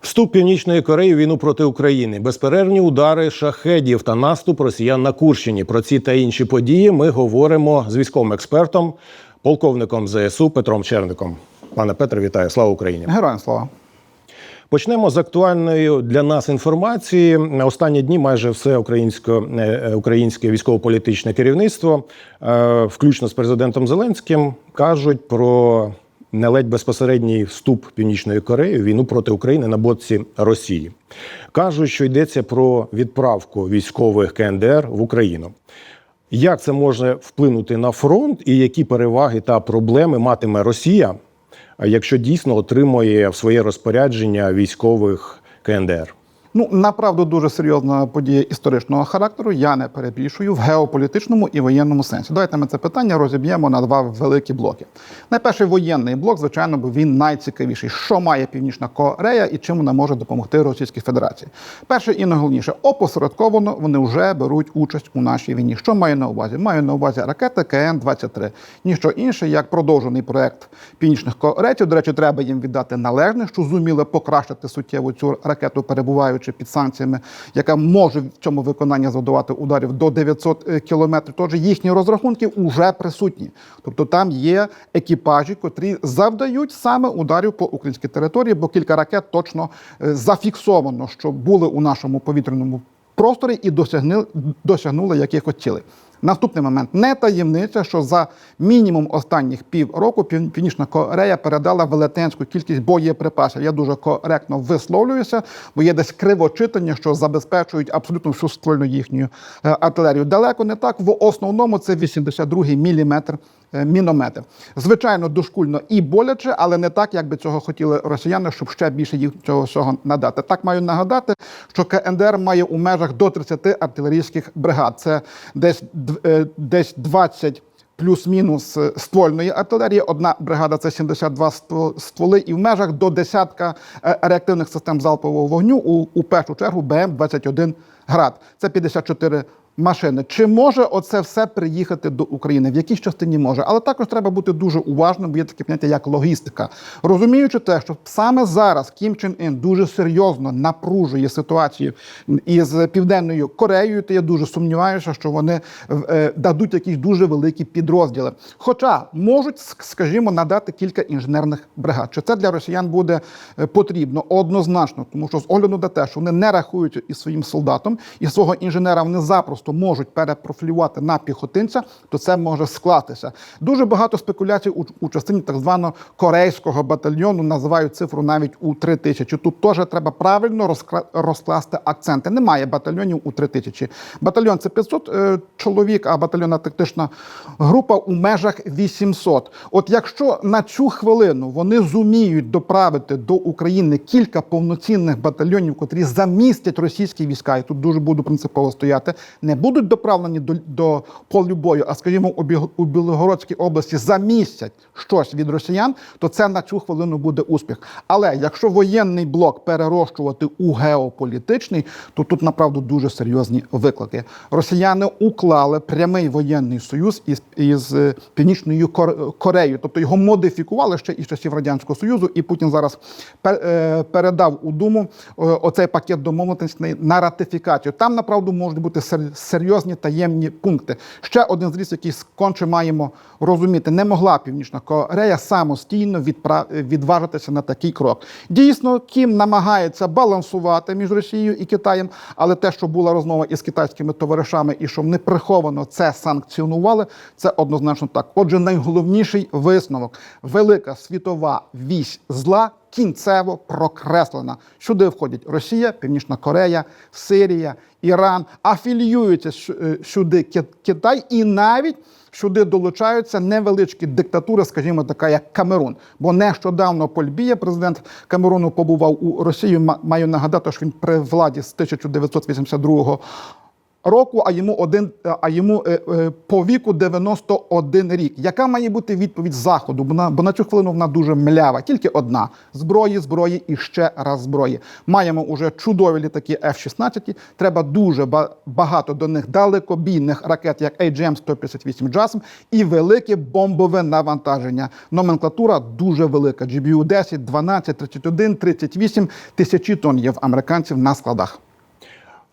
Вступ Північної Кореї в війну проти України, безперервні удари шахедів та наступ росіян на Курщині. Про ці та інші події ми говоримо з військовим експертом, полковником ЗСУ Петром Черником. Пане Петре, вітаю! Слава Україні! Героям слава. Почнемо з актуальної для нас інформації. На останні дні майже все українське, е, українське військово-політичне керівництво, е, включно з президентом Зеленським, кажуть про не ледь безпосередній вступ Північної Кореї в війну проти України на боці Росії. Кажуть, що йдеться про відправку військових КНДР в Україну. Як це може вплинути на фронт, і які переваги та проблеми матиме Росія, якщо дійсно отримує в своє розпорядження військових КНДР? Ну направду дуже серйозна подія історичного характеру. Я не перебільшую в геополітичному і воєнному сенсі. Давайте ми це питання розіб'ємо на два великі блоки. Найперший воєнний блок, звичайно, бо він найцікавіший. Що має Північна Корея і чим вона може допомогти Російській Федерації? Перше і найголовніше, опосередковано вони вже беруть участь у нашій війні. Що маю на увазі? Маю на увазі ракети КН-23. Ніщо інше, як продовжений проект північних корейців. До речі, треба їм віддати належне, що зуміли покращити суттєво цю ракету, перебуваючи під санкціями, яка може в цьому виконанні завдавати ударів до 900 кілометрів. Тож їхні розрахунки вже присутні. Тобто там є екіпажі, котрі завдають саме ударів по українській території, бо кілька ракет точно е, зафіксовано, що були у нашому повітряному просторі і досягнули, досягнули якихось цілей. Наступний момент не таємниця, що за мінімум останніх півроку Пів- Північна Корея передала велетенську кількість боєприпасів. Я дуже коректно висловлююся, бо є десь кривочитання, що забезпечують абсолютно всю ствольну їхню е, артилерію. Далеко не так. В основному це 82-й міліметр міномети. Звичайно, дошкульно і боляче, але не так, як би цього хотіли росіяни, щоб ще більше їх цього всього надати. Так маю нагадати, що КНДР має у межах до 30 артилерійських бригад. Це десь е, десь 20 плюс-мінус е, ствольної артилерії. Одна бригада це 72 ство- стволи, і в межах до десятка е, реактивних систем залпового вогню у, у першу чергу БМ-21 град. Це 54 машини. Чи може оце все приїхати до України? В якійсь частині може, але також треба бути дуже уважним, бо є таке поняття як логістика. Розуміючи те, що саме зараз Кім Чен Ін дуже серйозно напружує ситуацію із Південною Кореєю, то я дуже сумніваюся, що вони е, дадуть якісь дуже великі підрозділи. Хоча можуть, скажімо, надати кілька інженерних бригад. Чи це для росіян буде е, потрібно однозначно, тому що з огляду на те, що вони не рахуються із своїм солдатом, і свого інженера вони запросто можуть перепрофілювати на піхотинця, то це може скластися. Дуже багато спекуляцій у, у частині так званого корейського батальйону називають цифру навіть у 3 тисячі. Тут теж треба правильно розкра- розкласти акценти. Немає батальйонів у 3 тисячі. Батальйон це 500 е, чоловік, а батальйонна тактична група у межах 800. От якщо на цю хвилину вони зуміють доправити до України кілька повноцінних батальйонів, котрі замістять російські війська, і тут дуже буду принципово стояти, не будуть доправлені до, до полю бою, а скажімо, у, Біг- у Білогородській області замістять щось від росіян, то це на цю хвилину буде успіх. Але якщо воєнний блок перерощувати у геополітичний, то тут направду дуже серйозні виклики. Росіяни уклали прямий воєнний союз із, із е, Північною Кор- Кореєю, тобто його модифікували ще із часів радянського союзу, і Путін зараз е, передав у думу е, оцей пакет домовленостей на ратифікацію. Там направду можуть бути серйозні таємні пункти. Ще один зріз, який конче маємо розуміти, не могла Північна Корея самостійно відважитися на такий крок. Дійсно, Кім намагається балансувати між Росією і Китаєм, але те, що була розмова із китайськими товаришами, і що вони приховано це санкціонували, це однозначно так. Отже, найголовніший висновок: велика світова вісь зла. Кінцево прокреслена. Сюди входять Росія, Північна Корея, Сирія, Іран, афіліюється е, сюди Ки- Китай і навіть сюди долучаються невеличкі диктатури, скажімо, така як Камерун. Бо нещодавно Польбія, президент Камеруну, побував у Росії. Ма- Маю нагадати, що він при владі з 1982 року, а йому один, а йому е, е, по віку 91 рік. Яка має бути відповідь заходу? Бо на, бо на цю хвилину вона дуже млява. Тільки одна: зброї, зброї і ще раз зброї. Маємо уже чудові літаки F-16. Треба дуже ба- багато до них далекобійних ракет, як AGM-158 JASM, і велике бомбове навантаження. Номенклатура дуже велика. GBU 10, 12, 31, 38 тисячі тонн є в американців на складах.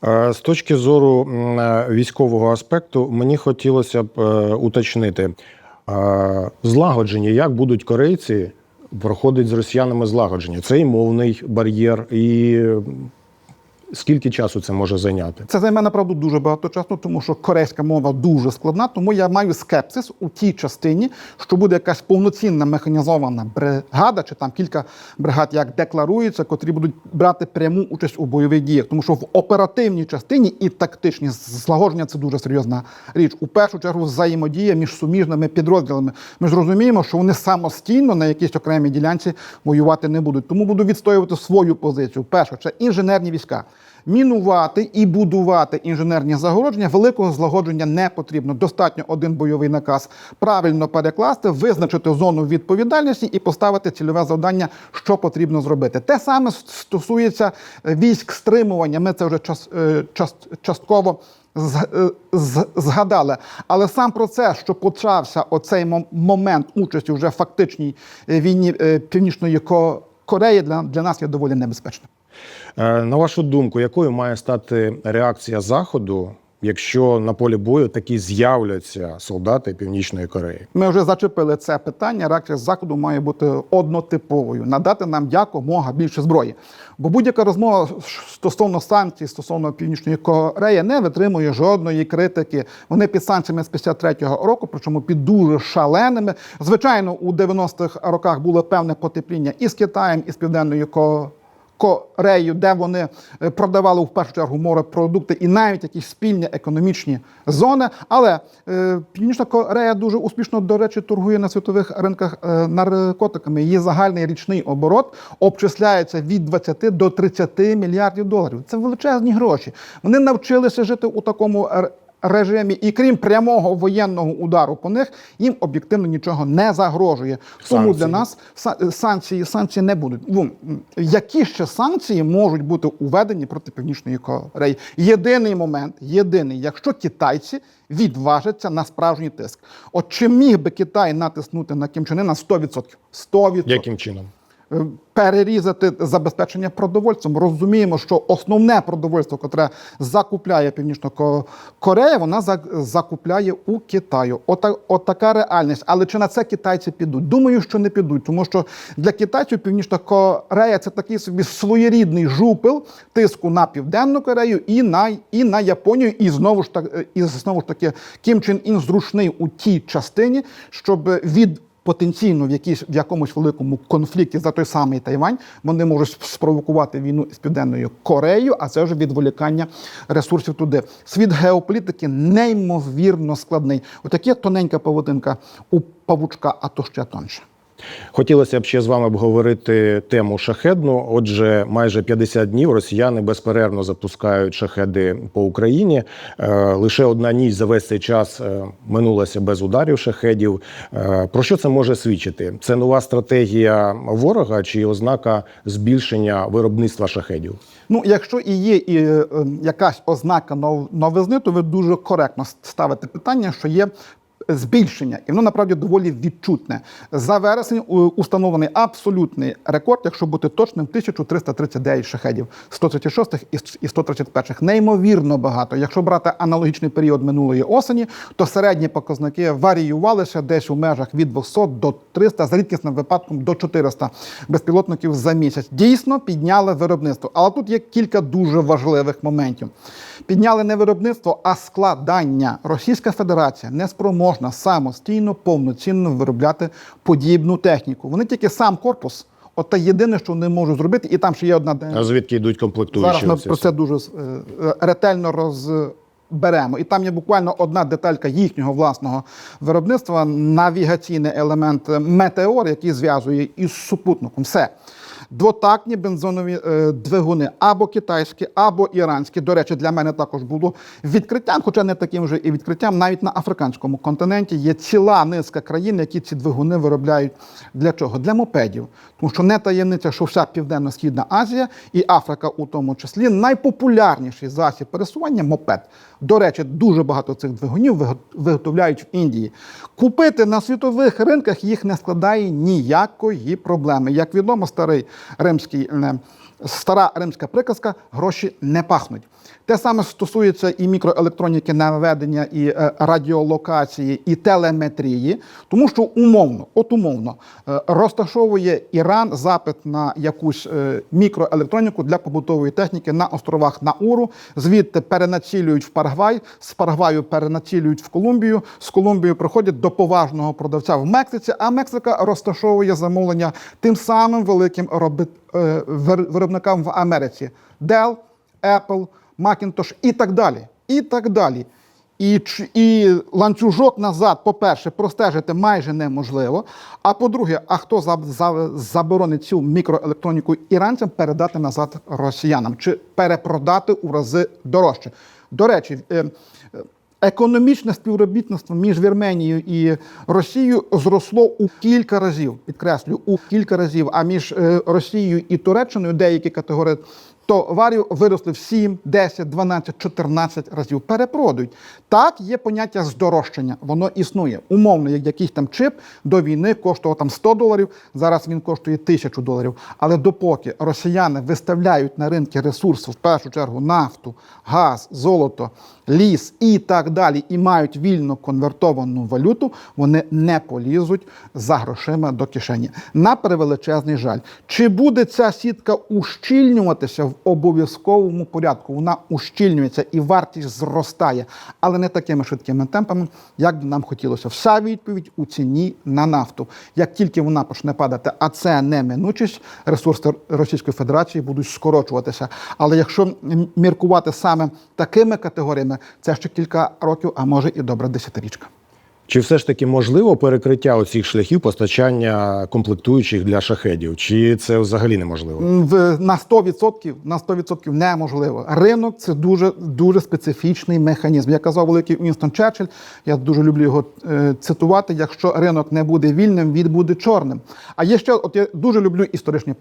Е, З точки зору е, військового аспекту, мені хотілося б е, уточнити злагодження, як будуть корейці проходить з росіянами злагодження. Це і мовний бар'єр, і скільки часу це може зайняти? Це займе направду дуже багато часу, тому що корейська мова дуже складна. Тому я маю скепсис у тій частині, що буде якась повноцінна механізована бригада, чи там кілька бригад, як декларується, котрі будуть брати пряму участь у бойових діях. Тому що в оперативній частині і тактичні злагодження це дуже серйозна річ. У першу чергу взаємодія між суміжними підрозділами. Ми ж розуміємо, що вони самостійно на якійсь окремій ділянці воювати не будуть. Тому буду відстоювати свою позицію. Перше, це інженерні війська. Мінувати і будувати інженерні загородження великого злагодження не потрібно. Достатньо один бойовий наказ правильно перекласти, визначити зону відповідальності і поставити цільове завдання, що потрібно зробити. Те саме стосується е, військ стримування. Ми це вже час, е, част- частково е, згадали. Але сам процес, що почався оцей момент участі вже в фактичній війні Північної Ко- Кореї, для, для нас є доволі небезпечним. Е, На вашу думку, якою має стати реакція Заходу, якщо на полі бою такі з'являться солдати Північної Кореї? Ми вже зачепили це питання. Реакція заходу має бути однотиповою, надати нам якомога більше зброї. Бо будь-яка розмова стосовно санкцій, стосовно Північної Кореї, не витримує жодної критики. Вони під санкціями з 53-го року, причому під дуже шаленими. Звичайно, у 90-х роках було певне потепління і з Китаєм, і з Південною Кореєю. Корею, де вони е, продавали в першу чергу морепродукти і навіть якісь спільні економічні зони. Але е, Північна Корея дуже успішно, до речі, торгує на світових ринках е, наркотиками. Її загальний річний оборот обчисляється від 20 до 30 мільярдів доларів. Це величезні гроші. Вони навчилися жити у такому режимі, і крім прямого воєнного удару по них, їм об'єктивно нічого не загрожує. Тому для нас санкції, санкції не будуть. Ну, які ще санкції можуть бути уведені проти Північної Кореї? Єдиний момент, єдиний, якщо китайці відважаться на справжній тиск. От чи міг би Китай натиснути на Кім Чен Ына 100%? 100%. Яким чином? Е, перерізати забезпечення продовольством. Розуміємо, що основне продовольство, котре закупляє Північна Корея, вона закупляє у Китаю. Ота, от така реальність. Але чи на це китайці підуть? Думаю, що не підуть, тому що для китайців Північна Корея це такий собі своєрідний жупел тиску на Південну Корею і на, і на Японію. І знову ж так, і знову ж таки, Кім Чен Ін зручний у тій частині, щоб від потенційно в якійсь в якомусь великому конфлікті за той самий Тайвань вони можуть спровокувати війну з південною Кореєю, а це вже відволікання ресурсів туди. Світ геополітики неймовірно складний. Отаке тоненька павутинка у павучка, а то ще тонше. Хотілося б ще з вами обговорити тему шахедну. Отже, майже 50 днів росіяни безперервно запускають шахеди по Україні. Е, Лише одна ніч за весь цей час е, минулася без ударів шахедів. Е, Про що це може свідчити? Це нова стратегія ворога чи ознака збільшення виробництва шахедів? Ну, якщо і є і, е, якась ознака нов- новизни, то ви дуже коректно ставите питання, що є. Збільшення, і воно направді доволі відчутне. За вересень установлений абсолютний рекорд, якщо бути точним, 1339 шахедів, 136 і с- і 131. Неймовірно багато. Якщо брати аналогічний період минулої осені, то середні показники варіювалися десь у межах від 200 до 300, за рідкісним випадком до 400 безпілотників за місяць. Дійсно підняли виробництво. Але тут є кілька дуже важливих моментів. Підняли не виробництво, а складання. Російська Федерація не спроможна самостійно повноцінно виробляти подібну техніку. Вони тільки сам корпус. От те єдине, що вони можуть зробити, і там ще є одна А звідки йдуть комплектуючі? Зараз ми про це дуже е, ретельно розберемо. І там є буквально одна деталька їхнього власного виробництва, навігаційний елемент метеор, який зв'язує із супутником. Все. Двотактні бензонові е, двигуни або китайські, або іранські. До речі, для мене також було відкриттям, хоча не таким вже і відкриттям. Навіть на африканському континенті є ціла низка країн, які ці двигуни виробляють для чого? Для мопедів. Тому що не таємниця, що вся Південно-Східна Азія і Африка у тому числі найпопулярніший засіб пересування мопед. До речі, дуже багато цих двигунів виго- виготовляють в Індії. Купити на світових ринках їх не складає ніякої проблеми. Як відомо, старий римський е, стара римська приказка гроші не пахнуть. Те саме стосується і мікроелектроніки наведення, і е, радіолокації, і телеметрії, тому що умовно, от умовно, е, розташовує Іран запит на якусь е, мікроелектроніку для побутової техніки на островах Науру, звідти перенацілюють в Парагвай, з Парагваю перенацілюють в Колумбію, з Колумбії приходять до поважного продавця в Мексиці, а Мексика розташовує замовлення тим самим великим виробникам в Америці: Dell, Apple, Macintosh і так далі. І так далі. І, і ланцюжок назад, по-перше, простежити майже неможливо. А по-друге, а хто за, за, заборонить цю мікроелектроніку іранцям передати назад росіянам чи перепродати у рази дорожче? До речі, е, е, економічне співробітництво між Вірменією і Росією зросло у кілька разів. Підкреслю, у кілька разів. А між е, Росією і Туреччиною деякі категорії товарів виросли в 7, 10, 12, 14 разів. Перепродають. Так, є поняття здорожчання. Воно існує. Умовно, як якийсь там чип до війни коштував там 100 доларів, зараз він коштує 1000 доларів. Але допоки росіяни виставляють на ринки ресурси, в першу чергу нафту, газ, золото, ліс і так далі, і мають вільно конвертовану валюту, вони не полізуть за грошима до кишені. На превеличезний жаль. Чи буде ця сітка ущільнюватися в обов'язковому порядку? Вона ущільнюється і вартість зростає, але не такими швидкими темпами, як би нам хотілося. Вся відповідь у ціні на нафту. Як тільки вона почне падати, а це неминучість, ресурси Російської Федерації будуть скорочуватися. Але якщо міркувати саме такими категоріями, це ще кілька років, а може і добра десятирічка. Чи все ж таки можливо перекриття оцих шляхів постачання комплектуючих для шахедів? Чи це взагалі неможливо? На 100%, на 100% неможливо. Ринок це дуже, дуже специфічний механізм. Я казав великий Уінстон Черчилль, я дуже люблю його е, цитувати. Якщо ринок не буде вільним, він буде чорним. А є ще, от я дуже люблю історичні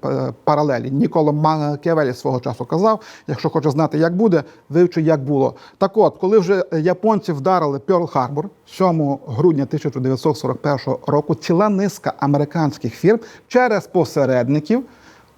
паралелі. Нікола Макіавелі свого часу казав: якщо хочеш знати, як буде, вивчи, як було. Так от, коли вже японці вдарили Пьорл Харбор 7 грудня 1941 року, ціла низка американських фірм через посередників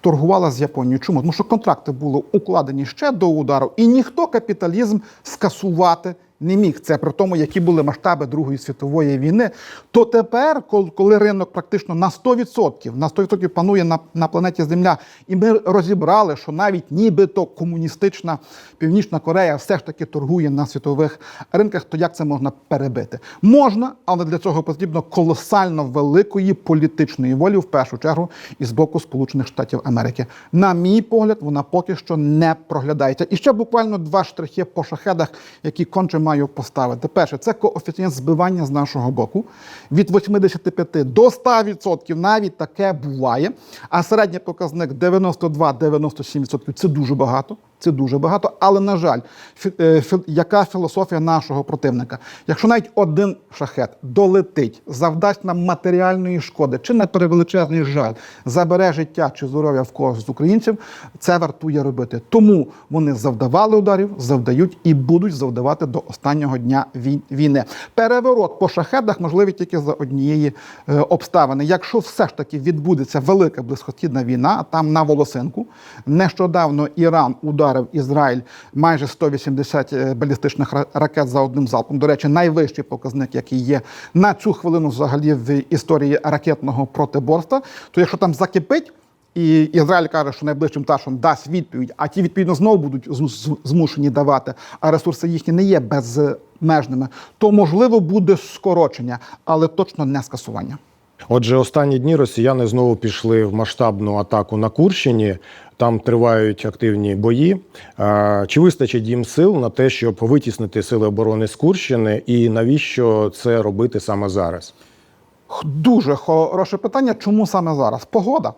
торгувала з Японією. Чому? Тому що контракти були укладені ще до удару, і ніхто капіталізм скасувати не міг. Це при тому, які були масштаби Другої світової війни. То тепер, коли ринок практично на 100%, на 100% панує на, на планеті Земля, і ми розібрали, що навіть нібито комуністична Північна Корея все ж таки торгує на світових ринках, то як це можна перебити? Можна, але для цього потрібно колосально великої політичної волі, в першу чергу, і з боку Сполучених Штатів Америки. На мій погляд, вона поки що не проглядається. І ще буквально два штрихи по шахедах, які конче маю поставити. Перше, це коефіцієнт збивання з нашого боку від 85 до 100%, навіть таке буває. А середній показник 92-97% це дуже багато. Це дуже багато, але на жаль, фі- е, фі- яка філософія нашого противника? Якщо навіть один шахет долетить, завдасть нам матеріальної шкоди, чи на перевеличезний жаль, забере життя чи здоров'я в когось з українців, це вартує робити. Тому вони завдавали ударів, завдають і будуть завдавати до останнього дня війни. Переворот по шахедах можливий тільки за однієї е, обставини. Якщо все ж таки відбудеться велика близькосхідна війна, там на волосинку, нещодавно Іран ударив Ізраїль майже 180 е, балістичних ракет за одним залпом. До речі, найвищий показник, який є на цю хвилину взагалі в історії ракетного протиборства. То якщо там закипить. І Ізраїль каже, що найближчим часом дасть відповідь, а ті відповідно знову будуть змушені давати, а ресурси їхні не є безмежними, то можливо буде скорочення, але точно не скасування. Отже, останні дні росіяни знову пішли в масштабну атаку на Курщині. Там тривають активні бої. Чи вистачить їм сил на те, щоб витіснити сили оборони з Курщини, і навіщо це робити саме зараз? Дуже хороше питання. Чому саме зараз? Погода.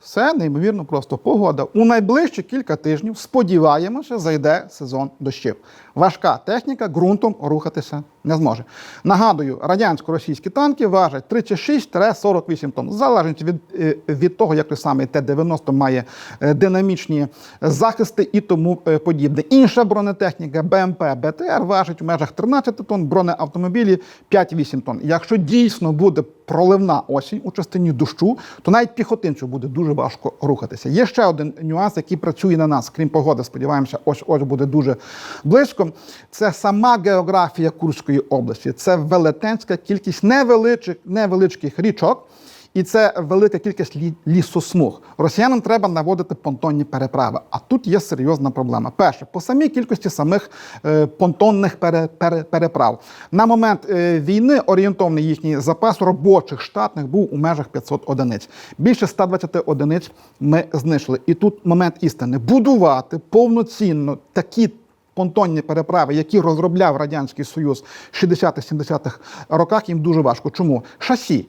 Все неймовірно просто погода. У найближчі кілька тижнів сподіваємося, зайде сезон дощів. Важка техніка ґрунтом рухатися не зможе. Нагадую, радянсько-російські танки важать 36-48 тонн. Залежить від, е, від того, як той самий Т-90 має е, динамічні захисти і тому е, подібне. Інша бронетехніка БМП БТР важить в межах 13 тонн, бронеавтомобілі 5-8 тонн. Якщо дійсно буде проливна осінь у частині дощу, то навіть піхотинцю буде дуже важко рухатися. Є ще один нюанс, який працює на нас, крім погоди. Сподіваємося, ось ось буде дуже близько. Це сама географія Курської області. Це велетенська кількість невеличких, невеличких річок. І це велика кількість лі- лісосмуг. Росіянам треба наводити понтонні переправи. А тут є серйозна проблема. Перше, по самій кількості самих е, понтонних пере, пере, переправ. На момент е, війни орієнтовний їхній запас робочих штатних був у межах 500 одиниць. Більше 120 одиниць ми знайшли. І тут момент істини. Будувати повноцінно такі понтонні переправи, які розробляв Радянський Союз в 60-70-х роках, їм дуже важко. Чому? Шасі.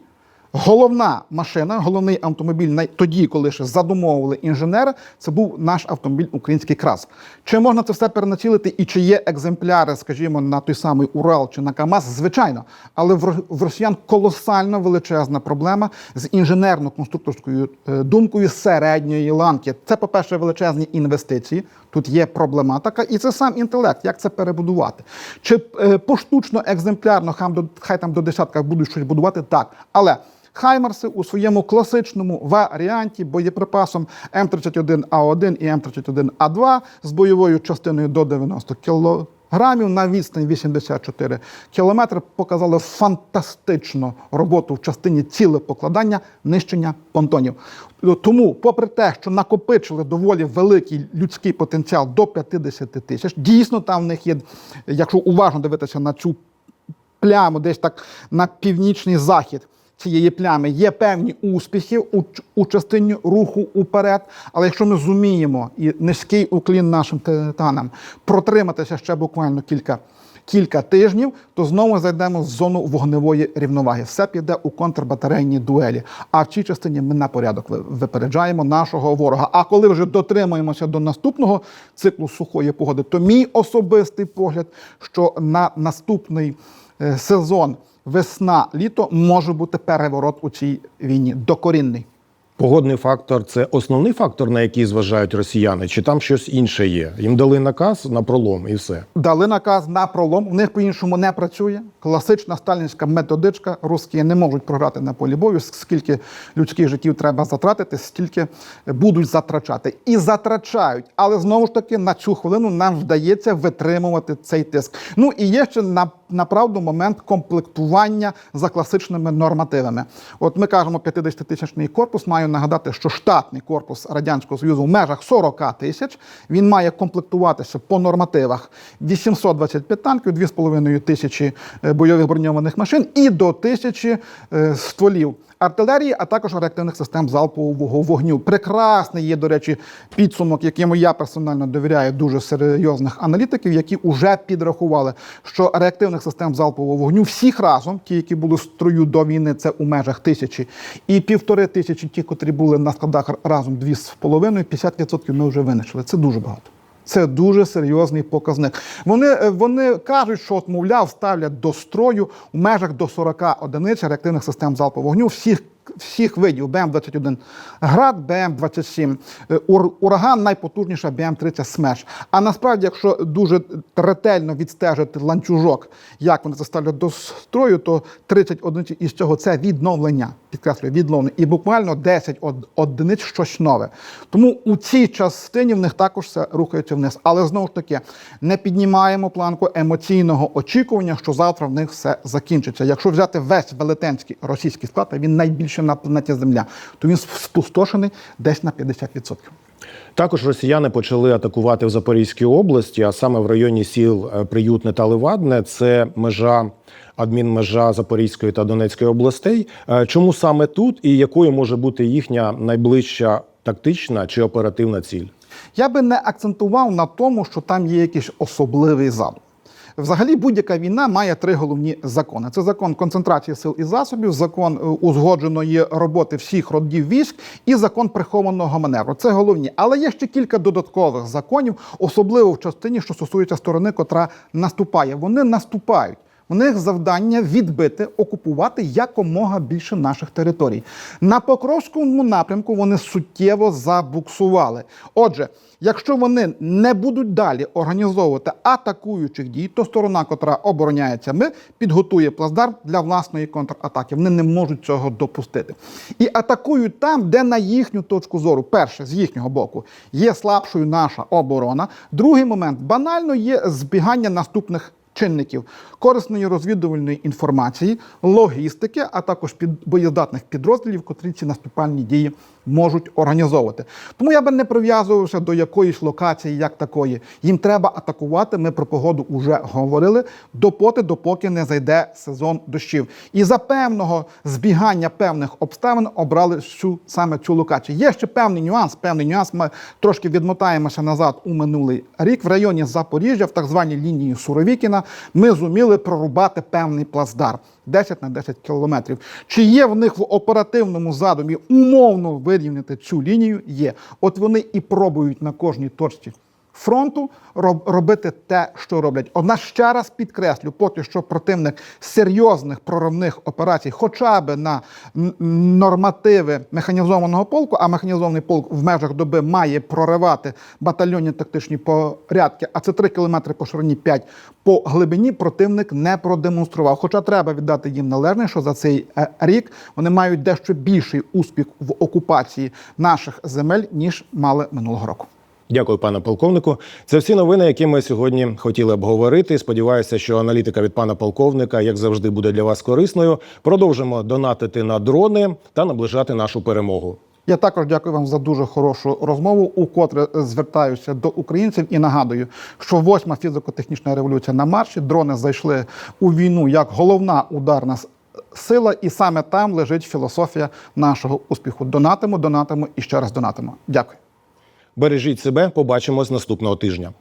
Головна машина, головний автомобіль тоді, коли ще задумовували інженери, це був наш автомобіль український крас. Чи можна це все перенацілити і чи є екземпляри, скажімо, на той самий Урал чи на КАМАЗ? Звичайно, але в росіян колосально величезна проблема з інженерно-конструкторською е, думкою середньої ланки. Це, по-перше, величезні інвестиції. Тут є проблема така, і це сам інтелект. Як це перебудувати? Чи е, поштучно, екземплярно, хай там до десятка будуть щось будувати? Так. Але Хаймарси у своєму класичному варіанті боєприпасом М31А1 і М31А2 з бойовою частиною до 90 кілограмів на відстань 84 кілометри показали фантастичну роботу в частині цілепокладання нищення понтонів. Тому, попри те, що накопичили доволі великий людський потенціал до 50 тисяч, дійсно там в них є, якщо уважно дивитися на цю пляму, десь так на північний захід цієї плями є певні успіхи у, у частині руху уперед. Але якщо ми зуміємо і низький уклін нашим титанам протриматися ще буквально кілька. Кілька тижнів, то знову зайдемо в зону вогневої рівноваги. Все піде у контрбатарейні дуелі. А в цій частині ми на порядок випереджаємо нашого ворога. А коли вже дотримаємося до наступного циклу сухої погоди, то мій особистий погляд, що на наступний е, сезон весна-літо може бути переворот у цій війні докорінний. Погодний фактор це основний фактор, на який зважають росіяни, чи там щось інше є? Їм дали наказ на пролом і все. Дали наказ на пролом. У них по-іншому не працює. Класична сталінська методичка. Русські не можуть програти на полі бою. Скільки людських життів треба затратити, стільки будуть затрачати. І затрачають. Але знову ж таки на цю хвилину нам вдається витримувати цей тиск. Ну і є ще на направду момент комплектування за класичними нормативами. От ми кажемо 50-тисячний корпус. Маю нагадати, що штатний корпус радянського союзу в межах 40 тисяч. Він має комплектуватися по нормативах 825 танків, 2,5 тисячі е, бойових броньованих машин і до тисячі е, стволів. Артилерії, а також реактивних систем залпового вогню. Прекрасний є, до речі, підсумок, якому я персонально довіряю дуже серйозних аналітиків, які вже підрахували, що реактивних систем залпового вогню всіх разом, ті, які були в строю до війни, це у межах тисячі, і півтори тисячі, ті, котрі були на складах разом дві з половиною, 50% ми вже винайшли. Це дуже багато. Це дуже серйозний показник. Вони, е, вони кажуть, що, от, мовляв, ставлять до строю у межах до 40 одиниць реактивних систем залпового вогню всіх, всіх видів БМ-21 град, БМ-27 е, ураган, найпотужніша БМ-30 смерч. А насправді, якщо дуже ретельно відстежити ланцюжок, як вони це ставлять до строю, то 30 одиниць із цього це відновлення. Підкреслюю, відновлення. І буквально 10 од- одиниць щось нове. Тому у цій частині в них також все рухається вниз. Але знову ж таки, не піднімаємо планку емоційного очікування, що завтра в них все закінчиться. Якщо взяти весь велетенський російський склад, він найбільший на планеті Земля, то він спустошений десь на 50%. Також росіяни почали атакувати в Запорізькій області, а саме в районі сіл е, Приютне та Левадне. Це межа адмінмежа Запорізької та Донецької областей. Е, Чому саме тут і якою може бути їхня найближча тактична чи оперативна ціль? Я би не акцентував на тому, що там є якийсь особливий задум. Взагалі, будь-яка війна має три головні закони: це закон концентрації сил і засобів, закон е, узгодженої роботи всіх родів військ і закон прихованого маневру. Це головні. Але є ще кілька додаткових законів, особливо в частині, що стосується сторони, котра наступає. Вони наступають. У них завдання відбити, окупувати якомога більше наших територій. На Покровському напрямку вони суттєво забуксували. Отже, якщо вони не будуть далі організовувати атакуючих дій, то сторона, котра обороняється, ми підготує плацдарм для власної контратаки. Вони не можуть цього допустити. І атакують там, де на їхню точку зору, перше, з їхнього боку, є слабшою наша оборона. Другий момент банально є збігання наступних чинників корисної розвідувальної інформації, логістики, а також під боєздатних підрозділів, котрі ці наступальні дії можуть організовувати. Тому я би не прив'язувався до якоїсь локації, як такої. Їм треба атакувати. Ми про погоду вже говорили допоти, допоки не зайде сезон дощів. І за певного збігання певних обставин обрали цю саме цю локацію. Є ще певний нюанс. Певний нюанс. Ми трошки відмотаємося назад у минулий рік. В районі Запоріжжя, в так званій лінії Суровікіна, ми зуміли прорубати певний плацдарм 10 на 10 кілометрів. Чи є в них в оперативному задумі умовно вирівняти цю лінію? Є. От вони і пробують на кожній точці фронту роб- робити те, що роблять. Одна ще раз підкреслю, поки що противник серйозних проривних операцій, хоча б на нормативи механізованого полку, а механізований полк в межах доби має проривати батальйонні тактичні порядки, а це 3 кілометри по ширині 5 по глибині противник не продемонстрував. Хоча треба віддати їм належне, що за цей е, рік вони мають дещо більший успіх в окупації наших земель, ніж мали минулого року. Дякую, пане полковнику. Це всі новини, які ми сьогодні хотіли обговорити. Сподіваюся, що аналітика від пана полковника, як завжди, буде для вас корисною. Продовжимо донатити на дрони та наближати нашу перемогу. Я також дякую вам за дуже хорошу розмову, укотре звертаюся до українців і нагадую, що восьма фізико-технічна революція на марші. Дрони зайшли у війну як головна ударна сила, і саме там лежить філософія нашого успіху. Донатимо, донатимо і ще раз донатимо. Дякую. Бережіть себе, побачимось наступного тижня.